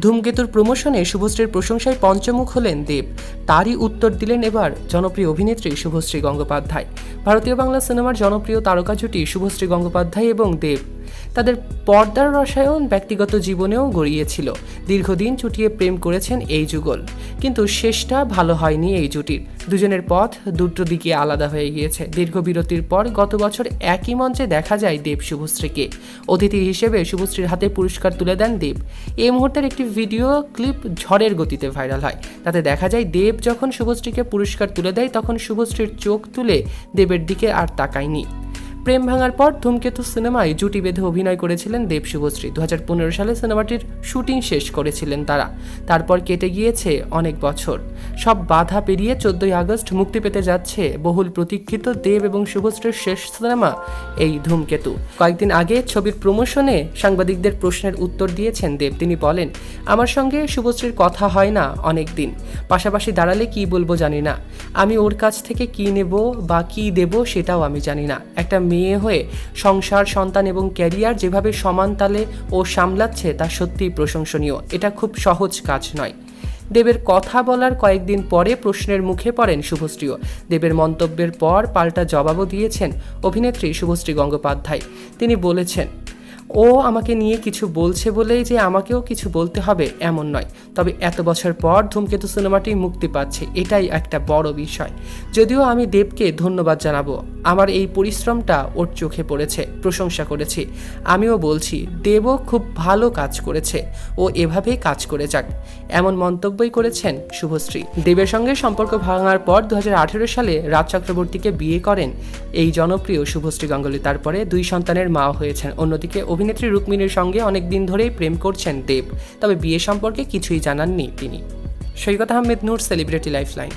ধূমকেতুর প্রমোশনে শুভশ্রীর প্রশংসায় পঞ্চমুখ হলেন দেব। তারই উত্তর দিলেন এবার জনপ্রিয় অভিনেত্রী শুভশ্রী গঙ্গোপাধ্যায়। ভারতীয় বাংলা সিনেমার জনপ্রিয় তারকা জুটি শুভশ্রী গঙ্গোপাধ্যায় এবং দেব। তাদের পর্দার রসায়ন ব্যক্তিগত জীবনেও গড়িয়েছিল। দীর্ঘদিন চুটিয়ে প্রেম করেছেন এই যুগল। কিন্তু শেষটা ভালো হয়নি এই জুটির। দুজনের পথ দুটো দিকে আলাদা হয়ে গিয়েছে। দীর্ঘ বিরতির পর গত বছর একই মঞ্চে দেখা যায় দেব শুভশ্রীকে। অতিথি হিসেবে শুভশ্রীর হাতে পুরস্কার তুলে দেন দেব। এই মুহূর্তের একটি ভিডিও ক্লিপ ঝড়ের গতিতে ভাইরাল হয়। তাতে দেখা যায় দেব যখন শুভশ্রীকে পুরস্কার তুলে দেয়, তখন শুভশ্রীর চোখ তুলে দেবের দিকে আর তাকায়নি। প্রেম ভাঙার পর ধূমকেতু সিনেমায় জুটি বেঁধে অভিনয় করেছিলেন দেব শুভশ্রী। দু সালে সিনেমাটির শুটিং শেষ করেছিলেন তারা। তারপর কেটে গিয়েছে অনেক বছর। সব বাধা পেরিয়ে চোদ্দই আগস্ট মুক্তি পেতে যাচ্ছে বহুল প্রতীক্ষিত দেব এবং শুভশ্রীর শেষ সিনেমা এই ধূমকেতু। কয়েকদিন আগে ছবির প্রমোশনে সাংবাদিকদের প্রশ্নের উত্তর দিয়েছেন দেব। তিনি বলেন, আমার সঙ্গে শুভশ্রীর কথা হয় না অনেক দিন। পাশাপাশি দাঁড়ালে কি বলব জানি না। আমি ওর কাছ থেকে কি নেব বা কি দেব সেটাও আমি জানি না। একটা মেয়ে হয়ে সংসার, সন্তান এবং ক্যারিয়ার যেভাবে সমান তালে ও সামলাচ্ছে তা সত্যিই প্রশংসনীয়। এটা খুব সহজ কাজ নয়। দেবের কথা বলার কয়েকদিন পরে প্রশ্নের মুখে পড়েন শুভশ্রীও। দেবের মন্তব্যের পর পাল্টা জবাবও দিয়েছেন অভিনেত্রী শুভশ্রী গঙ্গোপাধ্যায়। তিনি বলেছেন, ও আমাকে নিয়ে কিছু বলছে বলেই যে আমাকেও কিছু বলতে হবে এমন নয়। তবে এত বছর পর ধূমকেতু সিনেমাটি মুক্তি পাচ্ছে, এটাই একটা বড় বিষয়। যদিও আমি দেবকে ধন্যবাদ জানাব। আমার এই পরিশ্রমটা ওর চোখে পড়েছে, প্রশংসা করেছি। আমিও বলছি, দেবও খুব ভালো কাজ করেছে, ও এভাবেই কাজ করে যাক। এমন মন্তব্যই করেছেন শুভশ্রী। দেবের সঙ্গে সম্পর্ক ভাঙার পর দু হাজার আঠেরো সালে রাজ চক্রবর্তীকে বিয়ে করেন এই জনপ্রিয় শুভশ্রী গাঙ্গুলি। তারপরে দুই সন্তানের মা হয়েছেন। অন্যদিকে অভিনেত্রী রুক্মিণীর সঙ্গে অনেক দিন ধরেই প্রেম করছেন দেব, তবে বিয়ে সম্পর্কে কিছুই জানাননি তিনি। Saikat Ahmed Noor celebrity lifeline